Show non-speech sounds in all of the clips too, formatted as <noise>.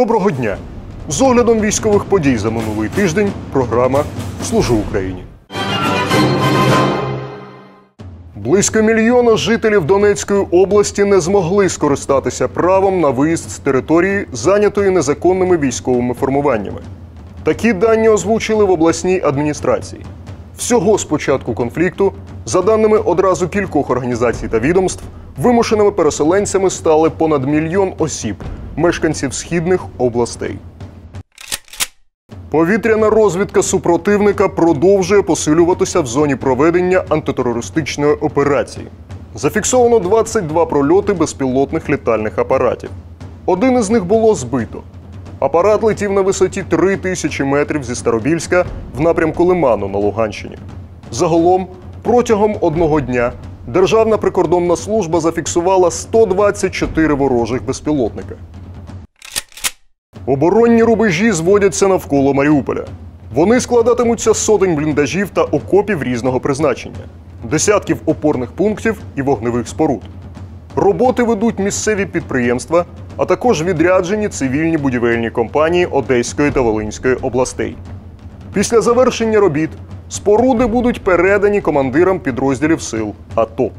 Доброго дня! З оглядом військових подій за минулий тиждень програма Служу Україні. Близько мільйона жителів Донецької області не змогли скористатися правом на виїзд з території, зайнятої незаконними військовими формуваннями. Такі дані озвучили в обласній адміністрації. Всього з початку конфлікту, за даними одразу кількох організацій та відомств, вимушеними переселенцями стали понад мільйон осіб, мешканців східних областей. Повітряна розвідка супротивника продовжує посилюватися в зоні проведення антитерористичної операції. Зафіксовано 22 прольоти безпілотних літальних апаратів. Один із них було збито. Апарат летів на висоті 3 тисячі метрів зі Старобільська в напрямку Лиману на Луганщині. Загалом, протягом одного дня Державна прикордонна служба зафіксувала 124 ворожих безпілотника. Оборонні рубежі зводяться навколо Маріуполя. Вони складатимуться з сотень бліндажів та окопів різного призначення, десятків опорних пунктів і вогневих споруд. Роботи ведуть місцеві підприємства, а також відряджені цивільні будівельні компанії Одеської та Волинської областей. Після завершення робіт споруди будуть передані командирам підрозділів сил АТО.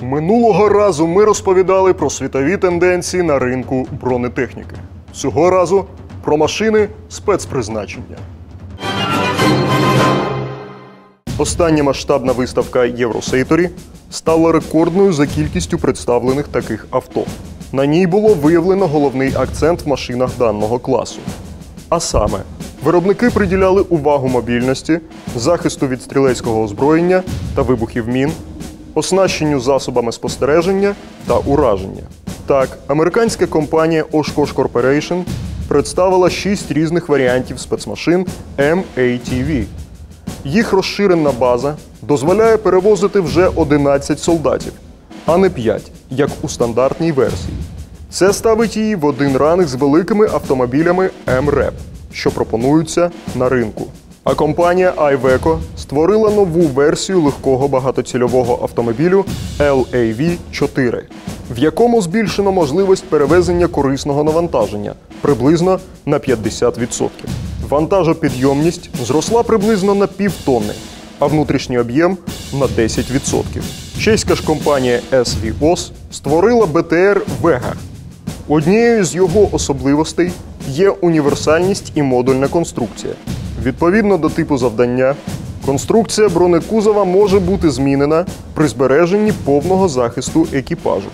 Минулого разу ми розповідали про світові тенденції на ринку бронетехніки. Цього разу про машини спецпризначення. Остання масштабна виставка Євросейторі стала рекордною за кількістю представлених таких авто. На ній було виявлено головний акцент в машинах даного класу. А саме, виробники приділяли увагу мобільності, захисту від стрілецького озброєння та вибухів мін, оснащенню засобами спостереження та ураження. Так, американська компанія Oshkosh Corporation представила шість різних варіантів спецмашин MATV. Їх розширена база дозволяє перевозити вже 11 солдатів, а не 5, як у стандартній версії. Це ставить її в один ранг з великими автомобілями МРЕП, що пропонуються на ринку. А компанія iVeco створила нову версію легкого багатоцільового автомобілю LAV-4, в якому збільшено можливість перевезення корисного навантаження приблизно на 50%. Вантажопідйомність зросла приблизно на півтонни, а внутрішній об'єм на 10%. Чеська ж компанія SVOS створила БТР Vega. Однією з його особливостей є універсальність і модульна конструкція. Відповідно до типу завдання, конструкція бронекузова може бути змінена при збереженні повного захисту екіпажу.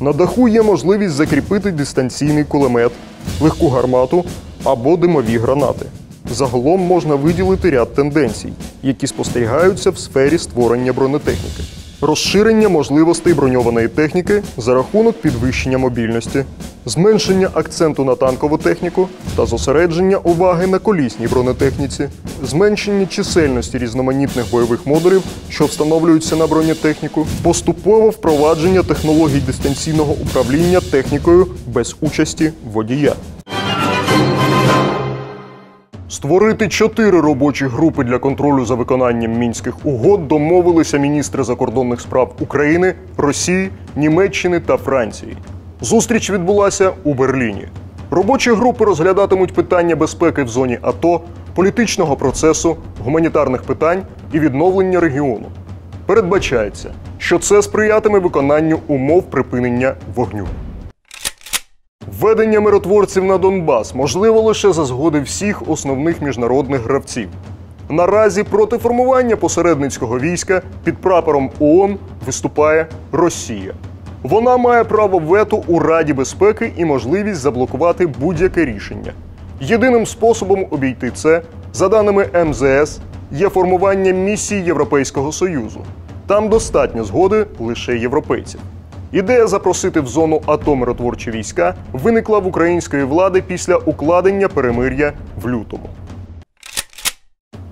На даху є можливість закріпити дистанційний кулемет, легку гармату або димові гранати. Загалом можна виділити ряд тенденцій, які спостерігаються в сфері створення бронетехніки. Розширення можливостей броньованої техніки за рахунок підвищення мобільності, зменшення акценту на танкову техніку та зосередження уваги на колісній бронетехніці, зменшення чисельності різноманітних бойових модулів, що встановлюються на бронетехніку, поступове впровадження технологій дистанційного управління технікою без участі водія. Створити чотири робочі групи для контролю за виконанням мінських угод домовилися міністри закордонних справ України, Росії, Німеччини та Франції. Зустріч відбулася у Берліні. Робочі групи розглядатимуть питання безпеки в зоні АТО, політичного процесу, гуманітарних питань і відновлення регіону. Передбачається, що це сприятиме виконанню умов припинення вогню. Введення миротворців на Донбас можливо лише за згоди всіх основних міжнародних гравців. Наразі проти формування посередницького війська під прапором ООН виступає Росія. Вона має право вето у Раді безпеки і можливість заблокувати будь-яке рішення. Єдиним способом обійти це, за даними МЗС, є формування місії Європейського Союзу. Там достатньо згоди лише європейців. Ідея запросити в зону АТО миротворчі війська виникла в української влади після укладення перемир'я в лютому.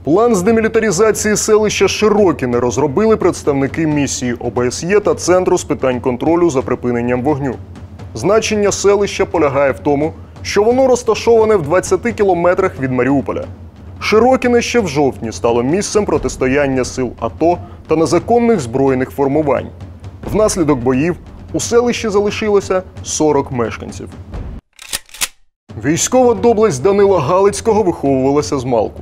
План з демілітаризації селища Широкіне розробили представники місії ОБСЄ та Центру з питань контролю за припиненням вогню. Значення селища полягає в тому, що воно розташоване в 20 кілометрах від Маріуполя. Широкіне ще в жовтні стало місцем протистояння сил АТО та незаконних збройних формувань. Внаслідок боїв у селищі залишилося 40 мешканців. Військова доблесть Данила Галицького виховувалася з малку.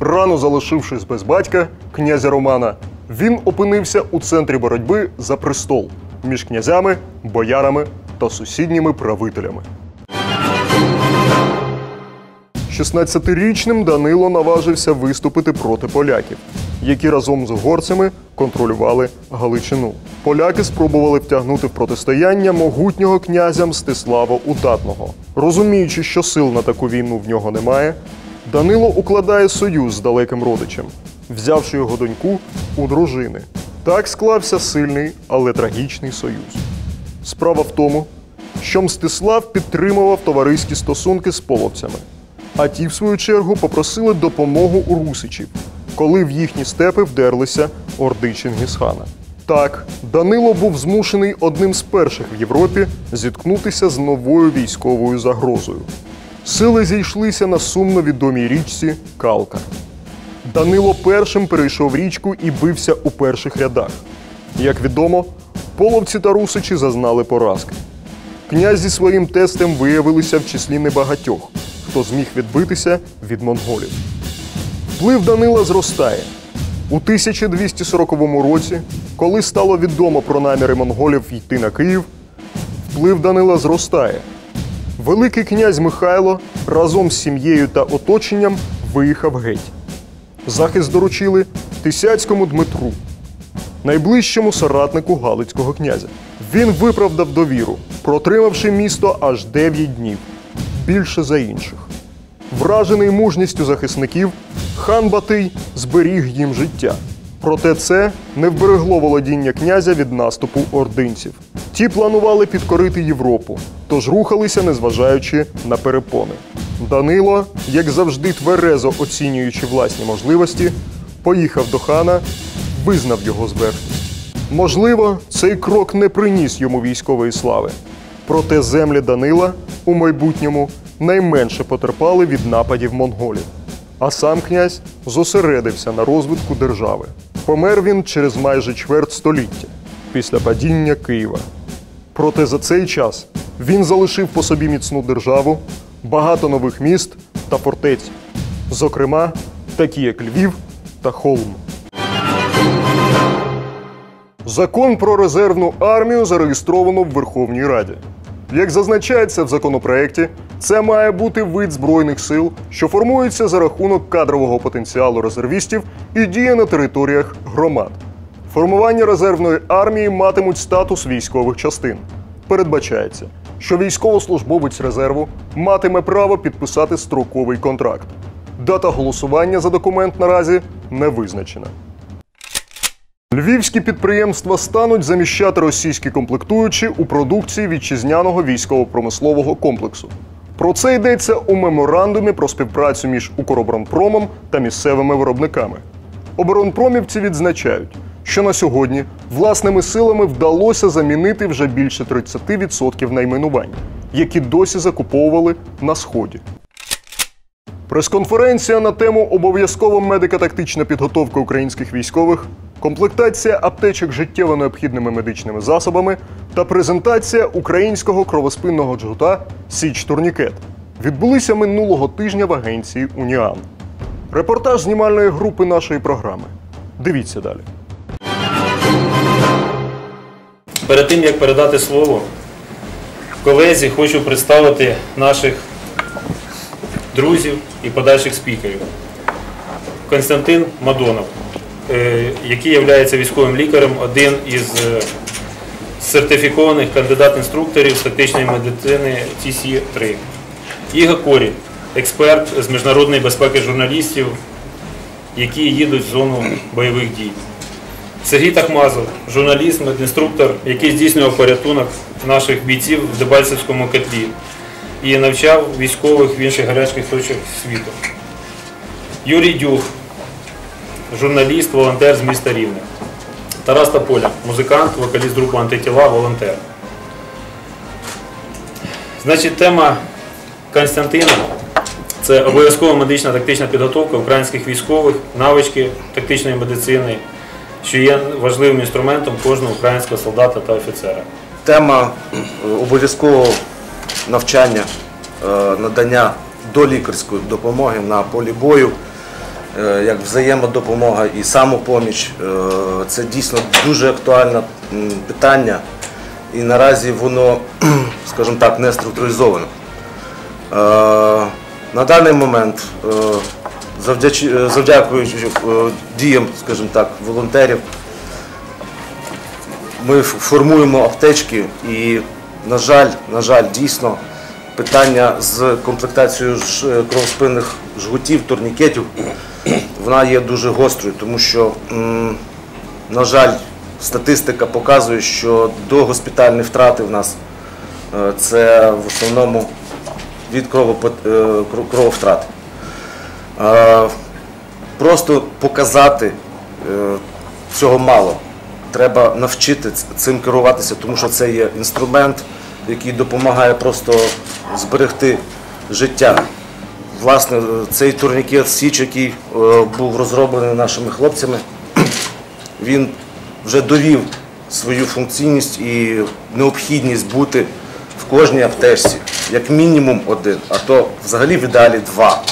Рано залишившись без батька, князя Романа, він опинився у центрі боротьби за престол між князями, боярами та сусідніми правителями. 16-річним Данило наважився виступити проти поляків, які разом з угорцями контролювали Галичину. Поляки спробували втягнути в протистояння могутнього князя Мстислава Удатного. Розуміючи, що сил на таку війну в нього немає, Данило укладає союз з далеким родичем, взявши його доньку у дружини. Так склався сильний, але трагічний союз. Справа в тому, що Мстислав підтримував товариські стосунки з половцями, а ті, в свою чергу, попросили допомогу у русичів, коли в їхні степи вдерлися орди Чингісхана. Так, Данило був змушений одним з перших в Європі зіткнутися з новою військовою загрозою. Сили зійшлися на сумно відомій річці Калка. Данило першим перейшов річку і бився у перших рядах. Як відомо, половці та русичі зазнали поразки. Князь зі своїм тестем виявилися в числі небагатьох, хто зміг відбитися від монголів. Вплив Данила зростає. У 1240 році, коли стало відомо про наміри монголів йти на Київ, вплив Данила зростає. Великий князь Михайло разом з сім'єю та оточенням виїхав геть. Захист доручили Тисяцькому Дмитру, найближчому соратнику Галицького князя. Він виправдав довіру, протримавши місто аж 9 днів, більше за інших. Вражений мужністю захисників, хан Батий зберіг їм життя. Проте це не вберегло володіння князя від наступу ординців. Ті планували підкорити Європу, тож рухалися, незважаючи на перепони. Данило, як завжди тверезо оцінюючи власні можливості, поїхав до хана, визнав його зверхність. Можливо, цей крок не приніс йому військової слави. Проте землі Данила у майбутньому найменше потерпали від нападів монголів. А сам князь зосередився на розвитку держави. Помер він через майже чверть століття після падіння Києва. Проте за цей час він залишив по собі міцну державу, багато нових міст та фортець, зокрема, такі як Львів та Холм. Закон про резервну армію зареєстровано в Верховній Раді. Як зазначається в законопроекті, це має бути вид збройних сил, що формується за рахунок кадрового потенціалу резервістів і діє на територіях громад. Формування резервної армії матимуть статус військових частин. Передбачається, що військовослужбовець резерву матиме право підписати строковий контракт. Дата голосування за документ наразі не визначена. Львівські підприємства стануть заміщати російські комплектуючі у продукції вітчизняного військово-промислового комплексу. Про це йдеться у меморандумі про співпрацю між Укроборонпромом та місцевими виробниками. Оборонпромівці відзначають, що на сьогодні власними силами вдалося замінити вже більше 30% найменувань, які досі закуповували на сході. Прес-конференція на тему обов'язкова медико-тактична підготовка українських військових, комплектація аптечок життєво необхідними медичними засобами та презентація українського кровоспинного джгута Січ Турнікет відбулися минулого тижня в агенції Уніан. Репортаж знімальної групи нашої програми. Дивіться далі. Перед тим як передати слово колезі, хочу представити наших друзів і подальших спікерів. Константин Мадонов, який є військовим лікарем, один із е, сертифікованих кандидат-інструкторів з тактичної медицини ТСі-3. Іга Корі, експерт з міжнародної безпеки журналістів, які їдуть в зону бойових дій. Сергій Тахмазов, журналіст, медінструктор, який здійснював порятунок наших бійців в Дебальцевському котлі і навчав військових в інших гарячих точках світу. Юрій Дюх, журналіст, волонтер з міста Рівне. Тарас Тополя, музикант, вокаліст групи Антитіла, волонтер. Значить, тема Константина це обов'язкова медична тактична підготовка українських військових, навички тактичної медицини, що є важливим інструментом кожного українського солдата та офіцера. Тема е, обов'язкового навчання е, надання долікарської допомоги на полі бою, як взаємодопомога і самопоміч. Е, Це дійсно дуже актуальне питання, і наразі воно, <clears throat> скажімо так, не структуризовано. Е, На даний момент, е, е, завдякуючи е, діям, скажімо так, волонтерів, ми формуємо аптечки і, на жаль, на жаль, дійсно питання з комплектацією е, кровоспинних жгутів, турнікетів, вона є дуже гострою, тому що, на жаль, статистика показує, що до госпітальні втрати в нас е, це в основному від е, крововтрат. Просто показати цього мало. Треба навчити цим керуватися, тому що це є інструмент, який допомагає просто зберегти життя. Власне, цей турнікет Січ, який е, був розроблений нашими хлопцями, <clears throat> він вже довів свою функційність і необхідність бути в кожній аптечці, як мінімум один, а то взагалі в ідеалі два.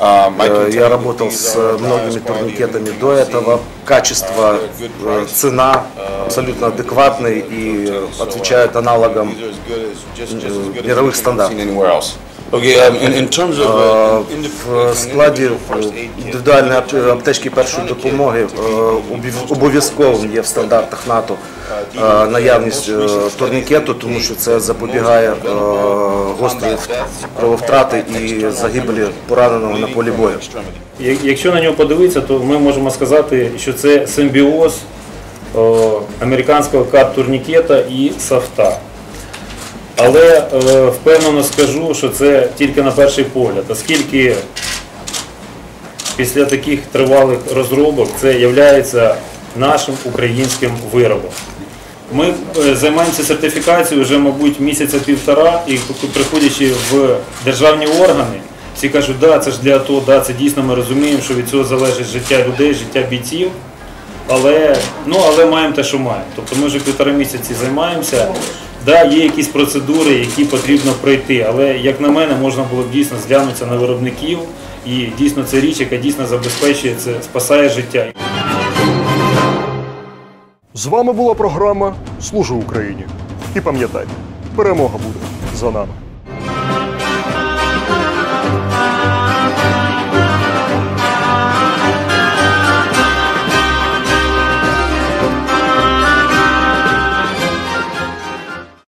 Э, я работал с э, многими турникетами до этого. Качество, э, цена абсолютно адекватны и отвечают аналогам мировых стандартов. Um, uh, indiv- В складі індивідуальної аптечки першої допомоги е, обов'язковим є в стандартах НАТО е, наявність е, турнікету, тому що це запобігає гострої крововтрати і загибелі пораненого на полі бою. Якщо на нього подивитися, то ми можемо сказати, що це симбіоз американського кат-турнікета і софта. Але е, впевнено скажу, що це тільки на перший погляд, оскільки після таких тривалих розробок це є нашим українським виробом. Ми е, займаємося сертифікацією вже, мабуть, місяця півтора, і приходячи в державні органи, всі кажуть, да, це ж для АТО, да, це дійсно ми розуміємо, що від цього залежить життя людей, життя бійців. Але, ну, але маємо те, що маємо. Тобто ми вже півтора місяці займаємося. Да, є якісь процедури, які потрібно пройти, але як на мене, можна було б дійсно зглянутися на виробників, і дійсно це річ, яка дійсно забезпечує це, спасає життя. З вами була програма Служу Україні. І пам'ятайте, перемога буде за нами.